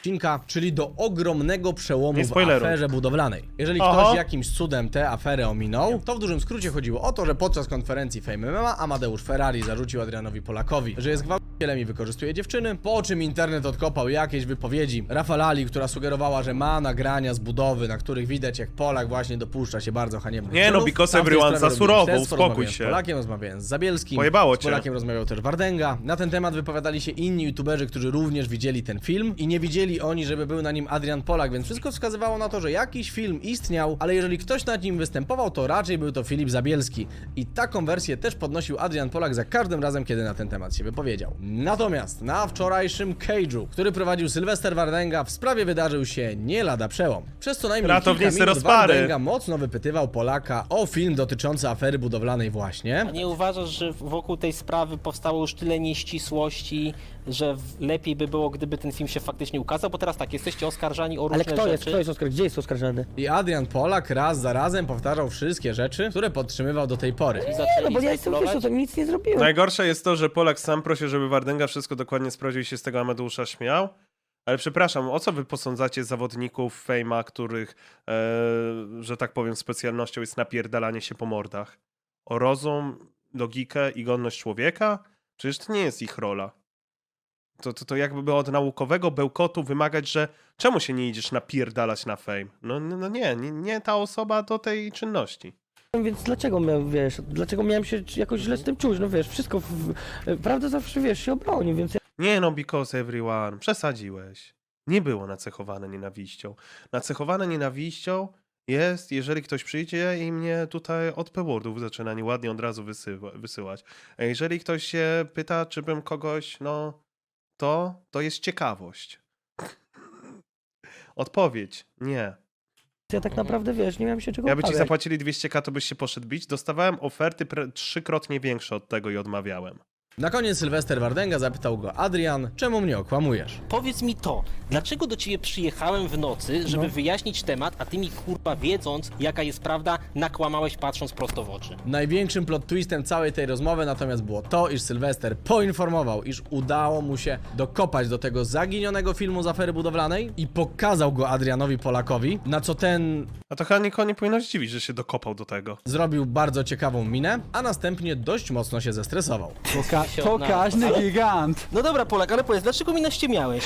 odcinka, czyli do ogromnego przełomu w aferze budowlanej. Jeżeli Aha. ktoś jakimś cudem tę aferę ominął, to w dużym skrócie chodziło o to, że podczas konferencji Fame MMA Amadeusz Ferrari zarzucił Adrianowi Polakowi, że jest gwałcicielem i wykorzystuje dziewczyny, po czym internet odkopał jakieś wypowiedzi Rafalali, która sugerowała, że ma nagrania z budowy, na których widać jak Polak właśnie dopuszcza się bardzo haniebnych Nie no, because everyone, za surowo, uspokój się. Z Polakiem rozmawiałem z Zabielskim. Pojebało z cię. Polakiem rozmawiał też Wardęga. Na ten temat wypowiadali się inni youtuberzy, którzy również widzieli ten film i nie widzieli oni, żeby był na nim Adrian Polak, więc wszystko wskazywało na to, że jakiś film istniał, ale jeżeli ktoś nad nim występował, to raczej był to Filip Zabielski. I taką wersję też podnosił Adrian Polak za każdym razem, kiedy na ten temat się wypowiedział. Natomiast na wczorajszym Cage'u, który prowadził Sylwester Wardęga, w sprawie wydarzył się nie lada przełom. Przez co najmniej Ratownicy kilka minut rozpary. Wardęga mocno wypytywał Polaka o film dotyczący afery budowlanej właśnie. A nie uważasz, że wokół tej sprawy powstało już tyle nieścisłości, że lepiej by było, gdyby ten film się faktycznie ukazał? Bo teraz tak, jesteście oskarżani o różne Ale kto rzeczy. jest, kto jest Oskar? Gdzie jest oskarżany? I Adrian Polak raz za razem powtarzał wszystkie rzeczy, które podtrzymywał do tej pory. I Nie, no bo ja jestem, wiesz, spekulować. to nic nie zrobiłem. Najgorsze jest to, że Polak sam prosił, żeby Wardęga wszystko dokładnie sprawdził i się z tego Amadeusza śmiał. Ale przepraszam, o co wy posądzacie zawodników Fejma, których, e, że tak powiem, specjalnością jest napierdalanie się po mordach? O rozum, logikę i godność człowieka? Przecież to nie jest ich rola. To, to, to jakby od naukowego bełkotu wymagać, że czemu się nie idziesz napierdalać na Fame? No, no no nie, nie, nie ta osoba do tej czynności. Więc dlaczego miałem, wiesz, dlaczego miałem się jakoś źle z tym czuć? No wiesz, wszystko, w, prawda zawsze, wiesz, się obroni, więc ja Nie no, because everyone, przesadziłeś. Nie było nacechowane nienawiścią. Nacechowane nienawiścią jest, jeżeli ktoś przyjdzie i mnie tutaj od P-wordów zaczyna nieładnie od razu wysyła, wysyłać. A jeżeli ktoś się pyta, czy bym kogoś, no, to, to jest ciekawość. Odpowiedź, nie. ja tak naprawdę, wiesz, nie miałem się czego Ja by ci obawiać. zapłacili 200k, to byś się poszedł bić. Dostawałem oferty pre- trzykrotnie większe od tego i odmawiałem. Na koniec Sylwester Wardęga zapytał go Adrian, czemu mnie okłamujesz? Powiedz mi to, dlaczego do ciebie przyjechałem w nocy, żeby No. wyjaśnić temat, a ty mi kurwa wiedząc, jaka jest prawda, nakłamałeś patrząc prosto w oczy. Największym plot twistem całej tej rozmowy natomiast było to, iż Sylwester poinformował, iż udało mu się dokopać do tego zaginionego filmu z afery budowlanej i pokazał go Adrianowi Polakowi, na co ten A to chyba nikogo nie powinno zdziwić, że się dokopał do tego. zrobił bardzo ciekawą minę, a następnie dość mocno się zestresował. Poka Się pokaźny odnalazł. gigant. No dobra Polak, ale powiedz, dlaczego mi naściemiałeś?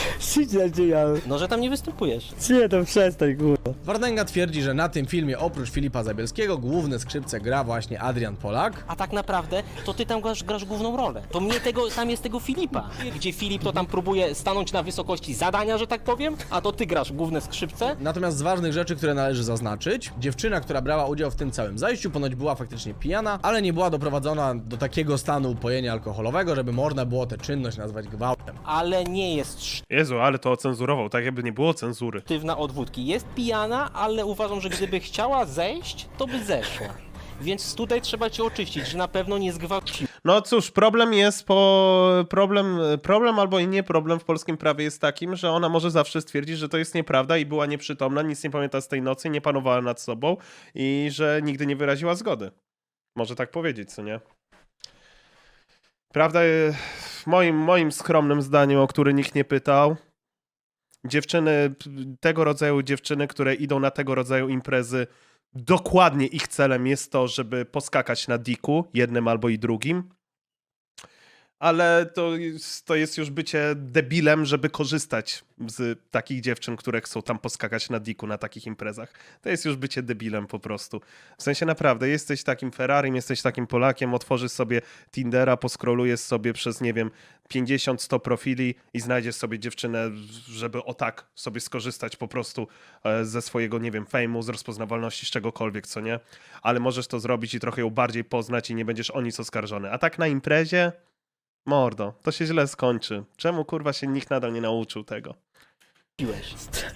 Cię ja. No, że tam nie występujesz. Nie, to przestań, kurwa. Wardęga twierdzi, że na tym filmie oprócz Filipa Zabielskiego główne skrzypce gra właśnie Adrian Polak, A tak naprawdę to ty tam grasz, grasz główną rolę. To mnie tego, tam jest tego Filipa. Gdzie Filip to tam próbuje stanąć na wysokości zadania, że tak powiem, a to ty grasz główne skrzypce. Natomiast z ważnych rzeczy, które należy zaznaczyć, dziewczyna, która brała udział w tym całym zajściu, ponoć była faktycznie pijana, ale nie była doprowadzona do takiego stanu upojenia alkoholowego, żeby można było tę czynność nazwać gwałtem. Ale nie jest Jezu, ale to ocenzurował, tak jakby nie było cenzury. sztywna od wódki. Jest pijana, ale uważam, że gdyby chciała zejść, to by zeszła. Więc tutaj trzeba cię oczyścić, że na pewno nie zgwałciła. No cóż, problem jest po... Problem, problem albo i nie problem w polskim prawie jest takim, że ona może zawsze stwierdzić, że to jest nieprawda i była nieprzytomna, nic nie pamięta z tej nocy, nie panowała nad sobą i że nigdy nie wyraziła zgody. Może tak powiedzieć, co nie? Prawda, e, moim, moim skromnym zdaniem, o który nikt nie pytał, dziewczyny, tego rodzaju dziewczyny, które idą na tego rodzaju imprezy, dokładnie ich celem jest to, żeby poskakać na diku, jednym albo i drugim. Ale to to jest już bycie debilem, żeby korzystać z takich dziewczyn, które chcą tam poskakać na diku na takich imprezach. To jest już bycie debilem po prostu. W sensie naprawdę, jesteś takim Ferrarim, jesteś takim Polakiem, otworzysz sobie Tindera, poskrolujesz sobie przez, nie wiem, 50-100 profili i znajdziesz sobie dziewczynę, żeby o tak sobie skorzystać po prostu e, ze swojego, nie wiem, fejmu, z rozpoznawalności, z czegokolwiek, co nie? Ale możesz to zrobić i trochę ją bardziej poznać i nie będziesz o nic oskarżony. A tak na imprezie, mordo, to się źle skończy. Czemu kurwa się nikt nadal nie nauczył tego?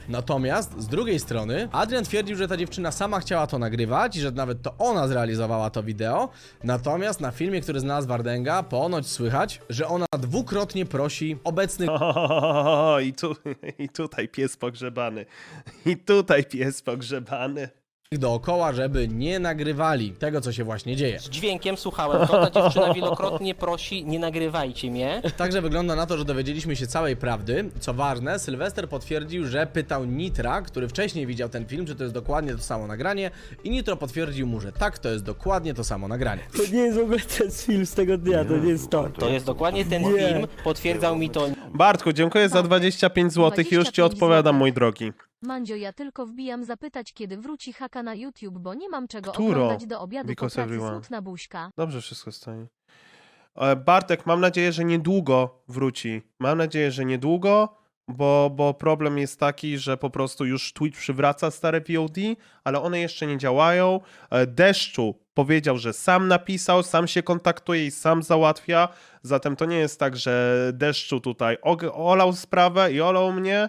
Natomiast z drugiej strony Adrian twierdził, że ta dziewczyna sama chciała to nagrywać i że nawet to ona zrealizowała to wideo. Natomiast na filmie, który znalazł Wardęga, ponoć słychać, że ona dwukrotnie prosi obecnych O, i, tu, I tutaj pies pogrzebany. I tutaj pies pogrzebany. Dookoła, żeby nie nagrywali tego, co się właśnie dzieje. Z dźwiękiem słuchałem to, ta dziewczyna wielokrotnie prosi, nie nagrywajcie mnie. Także wygląda na to, że dowiedzieliśmy się całej prawdy. Co ważne, Sylwester potwierdził, że pytał Nitra, który wcześniej widział ten film, czy to jest dokładnie to samo nagranie i Nitro potwierdził mu, że tak, to jest dokładnie to samo nagranie. To nie jest w ogóle ten film z tego dnia, to nie jest to. To jest dokładnie ten Nie. film, potwierdzał mi to Bartku, dziękuję za 25 zł. Już ci 25 odpowiadam, mój drogi. Mandzio, ja tylko wbijam zapytać, kiedy wróci haka na YouTube, bo nie mam czego Któro? oglądać do obiadu po Because pracy everyone. smutna buźka. Dobrze wszystko stoi. E, Bartek, mam nadzieję, że niedługo wróci. Mam nadzieję, że niedługo, bo, bo problem jest taki, że po prostu już Twitch przywraca stare VOD, ale one jeszcze nie działają. E, Deszczu powiedział, że sam napisał, sam się kontaktuje i sam załatwia. Zatem to nie jest tak, że Deszczu tutaj og- olał sprawę i olał mnie,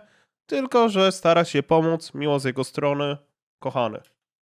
tylko że stara się pomóc, miło z jego strony. Kochany.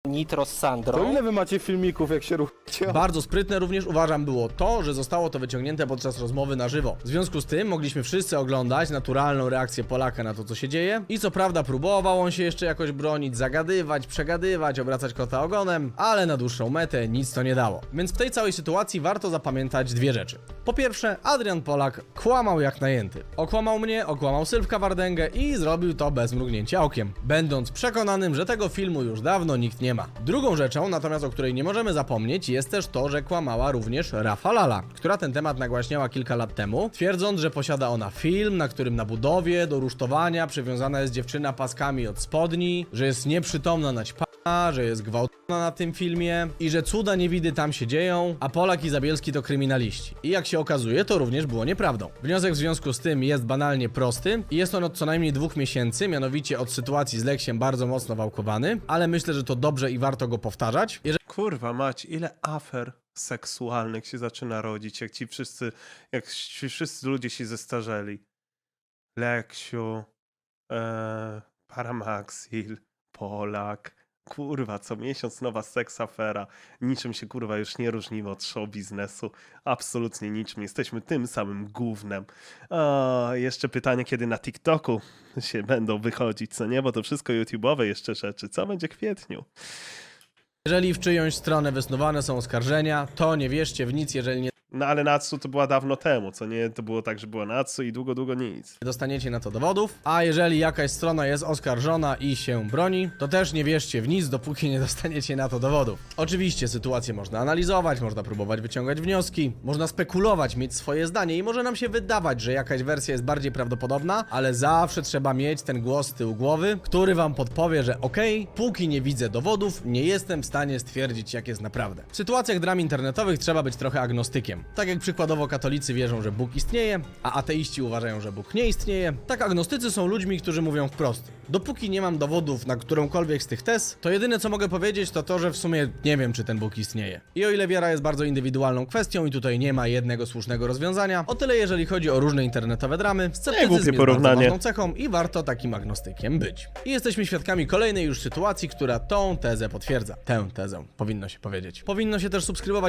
Nitro z To ile wy macie filmików, jak się ruchacie? Bardzo sprytne również uważam było to, że zostało to wyciągnięte podczas rozmowy na żywo. W związku z tym mogliśmy wszyscy oglądać naturalną reakcję Polaka na to, co się dzieje. I co prawda próbował on się jeszcze jakoś bronić, zagadywać, przegadywać, obracać kota ogonem, ale na dłuższą metę nic to nie dało. Więc w tej całej sytuacji warto zapamiętać dwie rzeczy. Po pierwsze, Adrian Polak kłamał jak najęty. Okłamał mnie, okłamał Sylwka Wardęgę i zrobił to bez mrugnięcia okiem, będąc przekonanym, że tego filmu już dawno nikt nie ma. Drugą rzeczą, natomiast o której nie możemy zapomnieć, jest też to, że kłamała również Rafa Lala, która ten temat nagłaśniała kilka lat temu, twierdząc, że posiada ona film, na którym na budowie do rusztowania przywiązana jest dziewczyna paskami od spodni, że jest nieprzytomna na ćpana, że jest gwałcona na tym filmie i że cuda niewidy tam się dzieją, a Polak i Zabielski to kryminaliści. I jak się okazuje, to również było nieprawdą. Wniosek w związku z tym jest banalnie prosty i jest on od co najmniej dwóch miesięcy, mianowicie od sytuacji z Leksiem bardzo mocno wałkowany, ale myślę, że to dobrze i warto go powtarzać. Jeżeli Kurwa mać, ile afer seksualnych się zaczyna rodzić, jak ci wszyscy, jak ci wszyscy ludzie się zestarzeli. Leksiu, e, Paramaxil, Polak. Kurwa, co miesiąc nowa seksafera. Niczym się kurwa już nie różnimy od show biznesu. Absolutnie niczym. Jesteśmy tym samym gównem. O, jeszcze pytanie, kiedy na TikToku się będą wychodzić, co nie? Bo to wszystko YouTube'owe jeszcze rzeczy. Co będzie w kwietniu? Jeżeli w czyjąś stronę wysnuwane są oskarżenia, to nie wierzcie w nic, jeżeli nie No ale Natsu to była dawno temu, co nie? To było tak, że było Natsu i długo, długo nic. dostaniecie na to dowodów, a jeżeli jakaś strona jest oskarżona i się broni, to też nie wierzcie w nic, dopóki nie dostaniecie na to dowodów. Oczywiście sytuację można analizować, można próbować wyciągać wnioski, można spekulować, mieć swoje zdanie i może nam się wydawać, że jakaś wersja jest bardziej prawdopodobna, ale zawsze trzeba mieć ten głos z tyłu głowy, który wam podpowie, że okej, póki nie widzę dowodów, nie jestem w stanie stwierdzić, jak jest naprawdę. W sytuacjach dram internetowych trzeba być trochę agnostykiem. Tak jak przykładowo katolicy wierzą, że Bóg istnieje, a ateiści uważają, że Bóg nie istnieje, tak agnostycy są ludźmi, którzy mówią wprost. Dopóki nie mam dowodów na którąkolwiek z tych tez, to jedyne co mogę powiedzieć to to, że w sumie nie wiem, czy ten Bóg istnieje. I o ile wiara jest bardzo indywidualną kwestią i tutaj nie ma jednego słusznego rozwiązania, o tyle jeżeli chodzi o różne internetowe dramy, sceptycyzm jest porównanie. bardzo cechą i warto takim agnostykiem być. I jesteśmy świadkami kolejnej już sytuacji, która tą tezę potwierdza. Tę tezę, powinno się powiedzieć. Powinno się też subskrybować